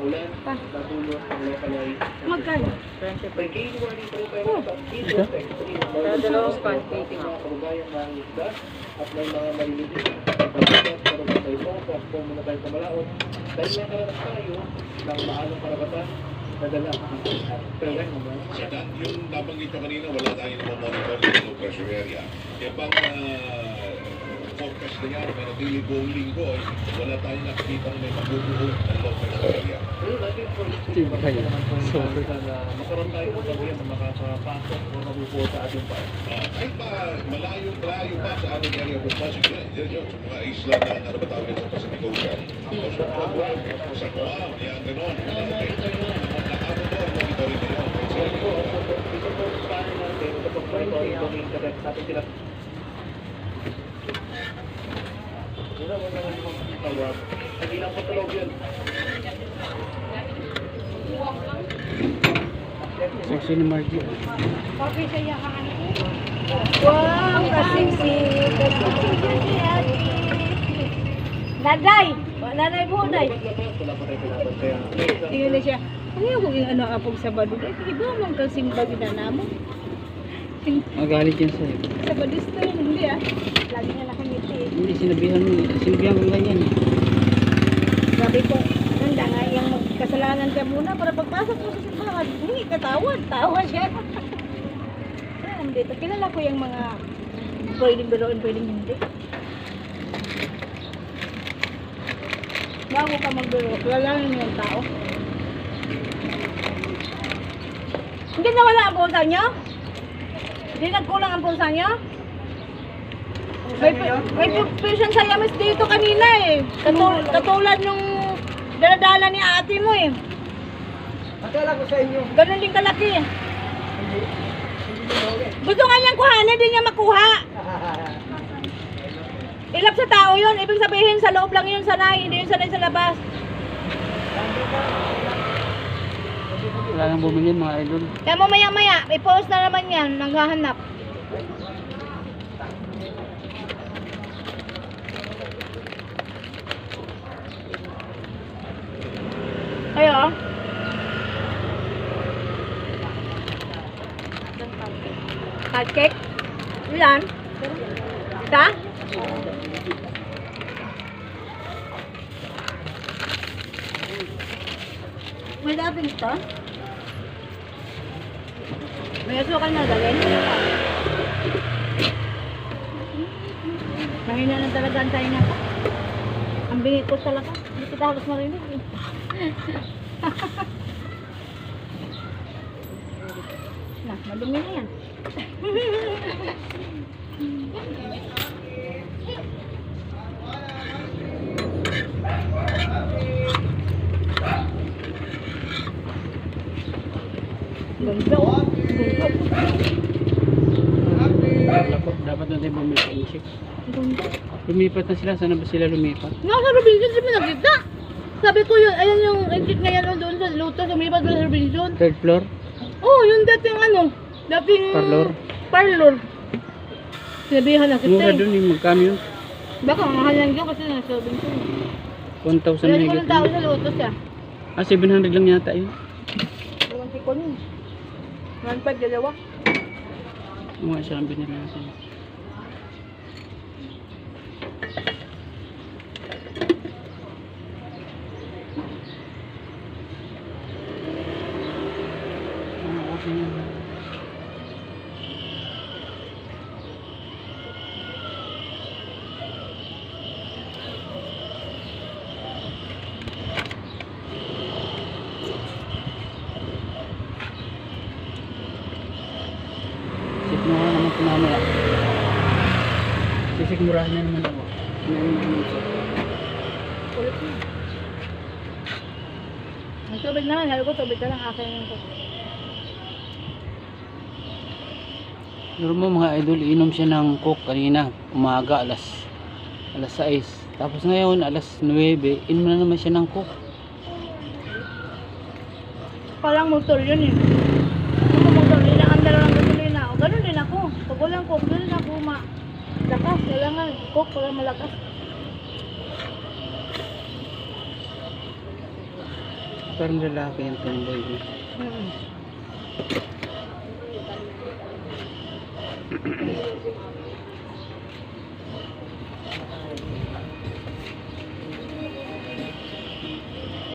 ulan, Pa. natulog ang localized. Magkano? May January po tayo Oh. sa East Pero dalawang pancake mga kababayan ng isda at may mga maliliit. Pero ba tayo po, po muna tayo sa malaot. Dahil may karanas tayo ng maalang karapatan na dala. Pero ganyan naman. Sa da- yung nabanggit nyo kanina, wala tayong monitor ng pressure area. Yung bang ah, forecast na yan, manatili buong linggo, eh, wala tayong nakikita may mabubuo ng low pressure area. Ayun, natin po. Tibay. naman Sorry. na magkaroon tayo ng gawin na makakapasok o mabubuo sa ating pa. Kahit pa malayo, malayo pa sa ating area of responsibility, yun yun, sa mga isla na ano ba tawag ito, Pacific Ocean. O sa Guam, sa Guam, yan, ganon. Okay. Nakaano mo, monitoring nyo. Ito po, po paano natin, ito po ng internet natin sila. Wala mo naman yung mga tawag. Hindi lang po tulog yun. Sexy ni Margie. Sa yakan. Wow, kasing si... Daday! Nanay pinapan. Kaya, Tingnan na siya. Ano yung kung ano apog sa bado? Ay, iba man kasing bagay na namo. Magalit yan sa'yo. Sa badista yun, hindi ah. Lagi na nakangiti eh. Hindi, sinabihan mo. Sinabihan ko ganyan. eh. Sabi ko, handa nga yung magkasalanan ka muna para pagpasok mo sa simbahan. Hindi, katawad. Tawa siya. Ayan, dito. Kilala ko yung mga pwedeng biroon, pwedeng hindi. Bago ka magbiro, kilalanin mo yung tao. Hindi nawala ang punta niyo? Hindi nagkulang ang punta niyo? May, may patient sa yamis dito kanina eh. Katul katulad nung daladala ni ate mo eh. Akala ko sa inyo. Ganun din kalaki eh. Gusto nga niyang kuhanin, hindi niya makuha. Ilap sa tao yun. Ibig sabihin sa loob lang yun sanay, hindi yun sanay sa labas. Wala nang bumili mga idol. Kaya mamaya maya, i-post na naman yan, naghahanap. Ayo. oh. Hot cake? Ilan? Isa? May labing ito? May asukal na dalhin? Mahina na talaga ang tayo na. Ang bingit ko talaga. Hindi kita halos marinig eh. na, madumi na yan. Ganda oh. Dapat, dapat na tayo bumili sa isip. Ganda. Lumipat na sila. Sana ba sila lumipat? Nasa Robinson, di ba nakita? Sabi ko yun, ayan yung exit ngayon oh, doon sa Luto, sumipat ba sa Robinson? Third floor? Oh, yung dating ano, dating... Parlor? Parlor. Sinabihan na kita Mura eh. doon yung magkano yun? Baka mahal lang yun kasi nasa Robinson. 1,000 Wala ko higit. ng tao sa Luto siya. Ah, 700 lang yata yun. Ewan si Kon yun. 1.5 dalawa. Oo nga, siya ang binili natin. Ah, okay yan. Sikmura naman ko mamaya. Sisikmurahin na naman ako. Kulit na. Ang tubig naman, sabi ko tubig ka lang akin yung tubig. Pero mo mga idol, inom siya ng coke kanina, umaga, alas alas 6. Tapos ngayon, alas 9, inom na naman siya ng coke. Parang motor yun eh. Ako motor, inaandar lang gasolina. O ganun din ako. Pag walang coke, ganun ako ma... Lakas, kailangan coke para malakas. parang lalaki yung tomboy. eh. Mm.